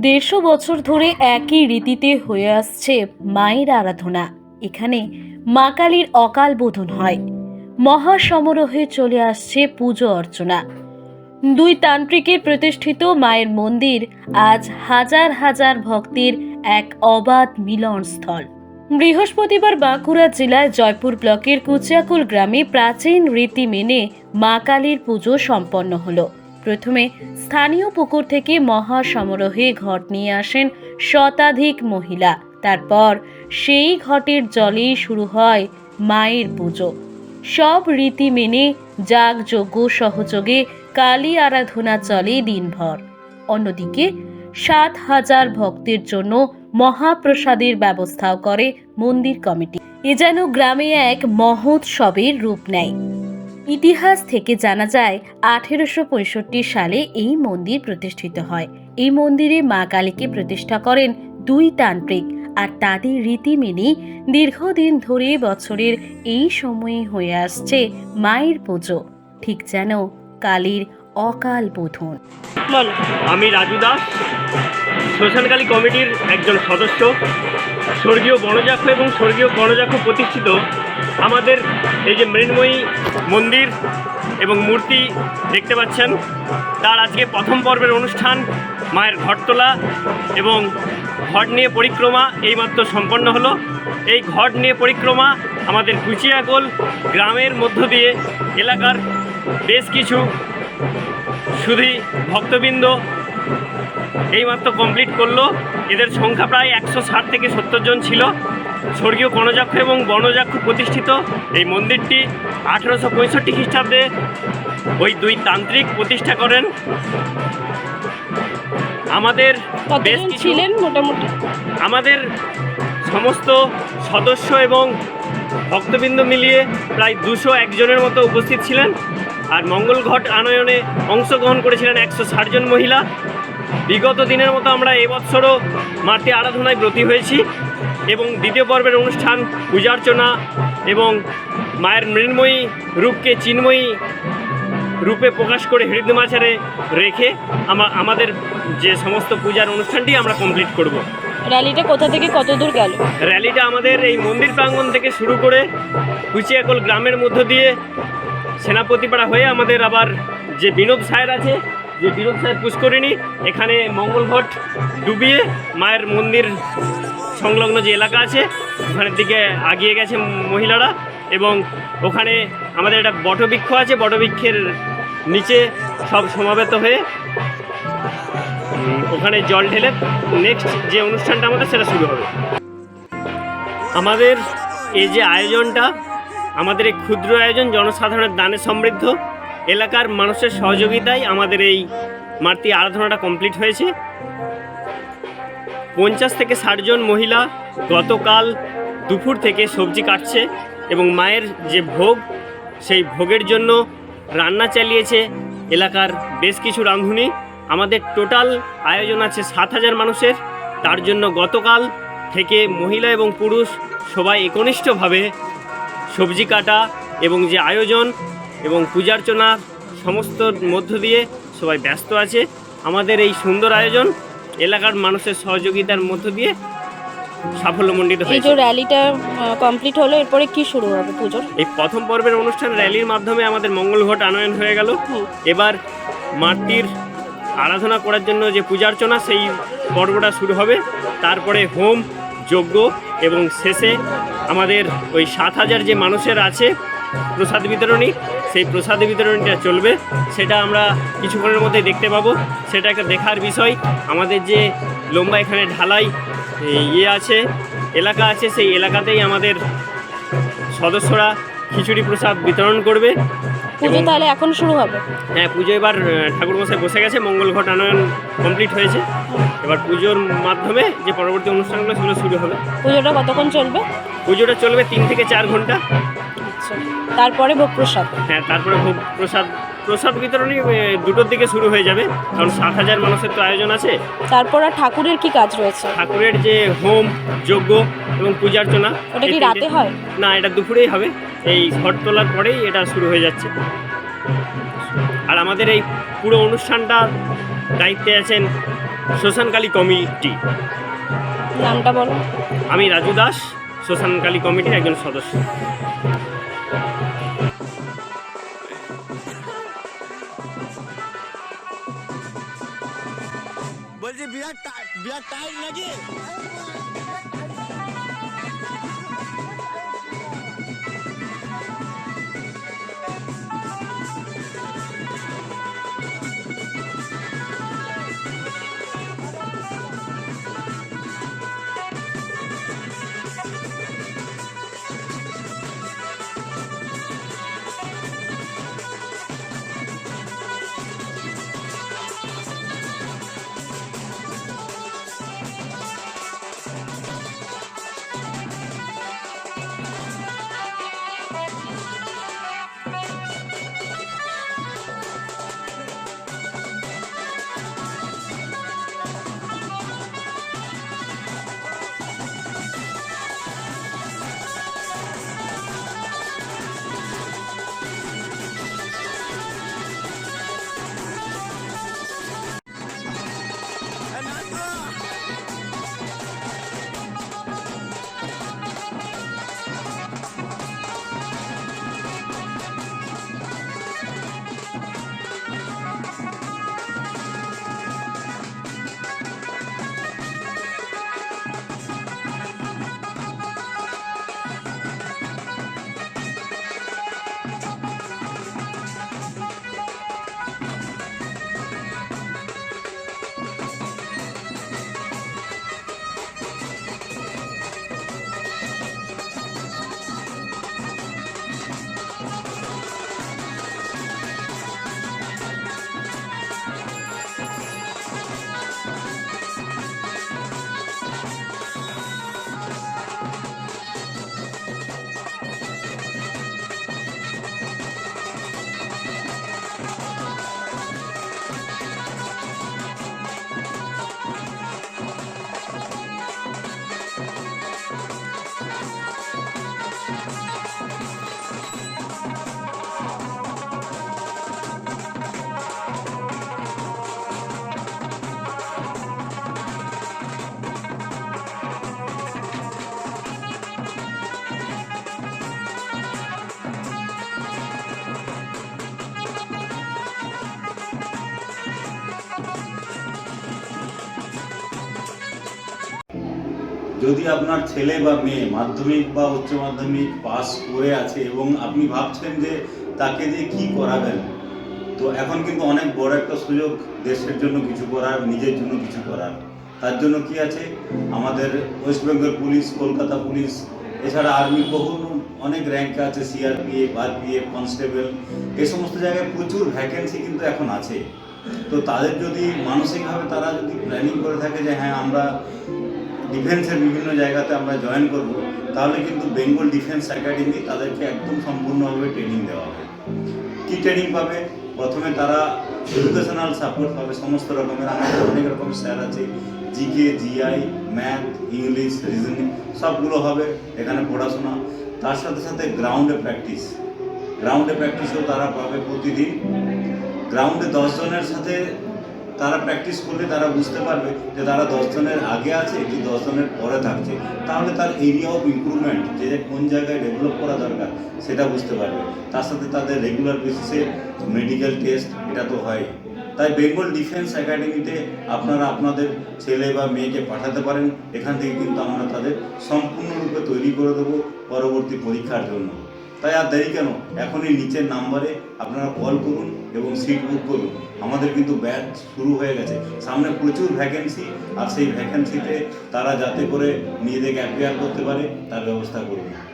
দেড়শো বছর ধরে একই রীতিতে হয়ে আসছে মায়ের আরাধনা। এখানে মা কালীর অকাল বোধন হয়। মহাসমারোহে চলে আসছে পুজো অর্চনা। দুই তান্ত্রিকের প্রতিষ্ঠিত মায়ের মন্দির আজ হাজার হাজার ভক্তের এক অবাধ মিলনস্থল। বৃহস্পতিবার বাঁকুড়া জেলার জয়পুর ব্লকের কুচিয়াকুল গ্রামে প্রাচীন রীতি মেনে মা কালীর পুজো সম্পন্ন হলো। প্রথমে স্থানীয় পুকুর থেকে মহা সমারোহে ঘট নিয়ে আসেন শতাধিক মহিলা। তারপর সেই ঘটের জলেই শুরু হয় মায়ের পুজো। সব রীতি মেনে যাগযজ্ঞ সহযোগে কালী আরাধনা চলে দিনভর। অন্যদিকে সাত হাজার ভক্তের জন্য মহাপ্রসাদের ব্যবস্থাও করে মন্দির কমিটি। এ যেন গ্রামে এক মহোৎসবের রূপ নেয়। ইতিহাস থেকে জানা যায়, আঠেরোশো পঁয়ষট্টি সালে এই মন্দির প্রতিষ্ঠিত হয়। এই মন্দিরে মা কালীকে প্রতিষ্ঠা করেন দুই তান্ত্রিক আর তাদের রীতি মেনে দীর্ঘদিন ধরে বছরের এই সময়ে হয়ে আসছে মায়ের পুজো। ঠিক যেন কালীর অকাল বোধন। আমি রাজু দাস, শ্মশানকালী কমিটির একজন সদস্য। স্বর্গীয় বনজাক্ষ এবং স্বর্গীয় বনজাক্ষ প্রতিষ্ঠিত। আমাদের এই যে মৃন্ময়ী মন্দির এবং মূর্তি দেখতে পাচ্ছেন। তার আজকে প্রথম পর্বের অনুষ্ঠান, মায়ের ঘট তোলা এবং ঘট নিয়ে পরিক্রমা এইমাত্র সম্পন্ন হলো। এই ঘট নিয়ে পরিক্রমা আমাদের কুচিয়াকোল গ্রামের মধ্য দিয়ে এলাকার বেশ কিছু শুধু ভক্তবৃন্দ এইমাত্র কমপ্লিট করল। এদের সংখ্যা প্রায় একশো ষাট থেকে সত্তর জন ছিল। স্বর্গীয় গণযাক্ষ এবং বনযাক্ষ প্রতিষ্ঠিত। এই মন্দিরটি আঠেরোশো পঁয়ষট্টি খ্রিস্টাব্দে ওই দুই তান্ত্রিক প্রতিষ্ঠা করেন। আমাদের বেশ ছিলেন মোটামুটি? আমাদের সমস্ত সদস্য এবং ভক্তবৃন্দ মিলিয়ে প্রায় দুশো একজনের মতো উপস্থিত ছিলেন। আর মঙ্গল ঘট আনয়নে অংশগ্রহণ করেছিলেন একশো জন মহিলা। বিগত দিনের মতো আমরা এবছরও মাতৃ আরাধনায় ব্রতী হয়েছি। এবং দ্বিতীয় পর্বের অনুষ্ঠান পূজার্চনা এবং মায়ের মৃন্ময়ী রূপকে চিন্ময়ী রূপে প্রকাশ করে হৃদমাচারে রেখে আমা আমাদের যে সমস্ত পূজার অনুষ্ঠানটি আমরা কমপ্লিট করব। র্যালিটা কোথা থেকে কত দূর গেল? র্যালিটা আমাদের এই মন্দির প্রাঙ্গণ থেকে শুরু করে কুচিয়াকল গ্রামের মধ্য দিয়ে সেনাপতিপাড়া হয়ে আমাদের আবার যে বিনোদ সাহের আছে যে বিনোদ সাহেব পুষ্করিণী এখানে মঙ্গল ঘট ডুবিয়ে মায়ের মন্দির সংলগ্ন যে এলাকা আছে, ওখানের দিকে আগিয়ে গেছে মহিলারা এবং ওখানে আমাদের একটা বটবৃক্ষ আছে, বটবৃক্ষের নিচে সব সমাবেত হয়ে ওখানে জল ঢেলে নেক্সট যে অনুষ্ঠানটা আমাদের, সেটা শুরু হবে। আমাদের এই যে আয়োজনটা, আমাদের এই ক্ষুদ্র আয়োজন জনসাধারণের দানে সমৃদ্ধ, এলাকার মানুষের সহযোগিতায় আমাদের এই মাতৃ আরাধনাটা কমপ্লিট হয়েছে। পঞ্চাশ থেকে ষাটজন মহিলা গতকাল দুপুর থেকে সবজি কাটছে এবং মায়ের যে ভোগ, সেই ভোগের জন্য রান্না চালিয়েছে এলাকার বেশ কিছু রাঁধুনি। আমাদের টোটাল আয়োজন আছে সাত হাজার মানুষের। তার জন্য গতকাল থেকে মহিলা এবং পুরুষ সবাই একনিষ্ঠভাবে সবজি কাটা এবং যে আয়োজন এবং পূজার্চনা সমস্ত মধ্য দিয়ে সবাই ব্যস্ত আছে। আমাদের এই সুন্দর আয়োজন এলাকার মানুষের সহযোগিতার মধ্য দিয়ে সাফল্যমণ্ডিত হয়েছে। যে র্যালিটা কমপ্লিট হলো এরপরে কি শুরু হবে পুজোর? এই প্রথম পর্বের অনুষ্ঠান র্যালির মাধ্যমে আমাদের মঙ্গল ঘট আনয়ন হয়ে গেল। এবার মাতৃর আরাধনা করার জন্য যে পূজার্চনা সেই পর্বটা শুরু হবে। তারপরে হোম যজ্ঞ এবং শেষে আমাদের ওই সাত হাজার যে মানুষের আছে প্রসাদ বিতরণী সেই প্রসাদ বিতরণীটা চলবে। সেটা আমরা কিছুক্ষণের মধ্যে দেখতে পাবো। সেটা একটা দেখার বিষয়। আমাদের যে লম্বা এখানে ঢালাই ইয়ে আছে এলাকা আছে সেই এলাকাতেই আমাদের সদস্যরা খিচুড়ি প্রসাদ বিতরণ করবে। পুজো তাহলে এখন শুরু হবে? হ্যাঁ পুজো এবার ঠাকুরমশাই বসে গেছে। মঙ্গল ঘট আনয়ন কমপ্লিট হয়েছে। এবার পুজোর মাধ্যমে যে পরবর্তী অনুষ্ঠানগুলো সেগুলো শুরু হবে। পুজোটা কতক্ষণ চলবে? পুজোটা চলবে তিন থেকে চার ঘণ্টা। আচ্ছা তারপরে ভোগ প্রসাদ। হ্যাঁ তারপরে ভোগ প্রসাদ। প্রসাদ বিতরণী আহ, দুটোর দিকে শুরু হয়ে যাবে। কারণ সাত হাজার মানুষের তো আয়োজন আছে। তারপর আর ঠাকুরের কি কাজ রয়েছে? ঠাকুরের যে হোম যজ্ঞ এবং পূজার্চনা ওটা কি রাতে হয়? না এটা দুপুরেই হবে। এই ঘট তোলার পরেই এটা শুরু হয়ে যাচ্ছে। আর আমাদের এই পুরো অনুষ্ঠানটা দায়িত্বে আছেন শ্মশানকালী কমিটি। নামটা বলো। আমি রাজু দাস শ্মশানকালী কমিটির একজন সদস্য। বলছি বিরাট টা- বিরাট টাইট নাকি যদি আপনার ছেলে বা মেয়ে মাধ্যমিক বা উচ্চ মাধ্যমিক পাস করে আছে এবং আপনি ভাবছেন যে তাকে দিয়ে কি করাবেন, তো এখন কিন্তু অনেক বড় একটা সুযোগ দেশের জন্য কিছু করার, নিজের জন্য কিছু করার। তার জন্য কি আছে? আমাদের West Bengal police, Kolkata police, এছাড়া আর্মি, বহু অনেক র্যাঙ্কে আছে সিআরপিএফ আরপিএফ কনস্টেবল এই সমস্ত জায়গায় প্রচুর ভ্যাকেন্সি কিন্তু এখন আছে। তো তাদের যদি মানসিকভাবে তারা যদি প্ল্যানিং করে থাকে যে হ্যাঁ আমরা ডিফেন্সের বিভিন্ন জায়গাতে আমরা জয়েন করব, তাহলে কিন্তু বেঙ্গল ডিফেন্স একাডেমি তাদেরকে একদম সম্পূর্ণভাবে ট্রেনিং দেওয়া হবে। কী ট্রেনিং পাবে? প্রথমে তারা এডুকেশনাল সাপোর্ট পাবে, সমস্ত রকমের। আমাদের অনেক রকম স্যার আছে GK GI math English reasoning সবগুলো হবে এখানে পড়াশোনা। তার সাথে সাথে গ্রাউন্ডে প্র্যাকটিস গ্রাউন্ডে প্র্যাকটিসও তারা পাবে প্রতিদিন। গ্রাউন্ডে দশজনের সাথে তারা প্র্যাকটিস করলে তারা বুঝতে পারবে যে তারা দশজনের আগে আছে কি দশজনের পরে থাকছে। তাহলে তার এরিয়া অফ ইমপ্রুভমেন্ট যে কোন জায়গায় ডেভেলপ করা দরকার, সেটা বুঝতে পারবে। তার সাথে তাদের রেগুলার বেসিসে মেডিকেল টেস্ট এটা তো হয় তাই বেঙ্গল ডিফেন্স একাডেমিতে আপনারা আপনাদের ছেলে বা মেয়েকে পাঠাতে পারেন। এখান থেকে কিন্তু আমরা তাদের সম্পূর্ণরূপে তৈরি করে দেবো পরবর্তী পরীক্ষার জন্য। তাই আর দেরি কেন? এখনই নিচের নাম্বারে আপনারা কল করুন। এবং সিট বুক করুন। আমাদের কিন্তু ব্যাচ শুরু হয়ে গেছে। সামনে প্রচুর ভ্যাকেন্সি আর সেই ভ্যাকেন্সিতে তারা যাতে করে নিজেদেরকে অ্যাপিয়ার করতে পারে, তার ব্যবস্থা করুন।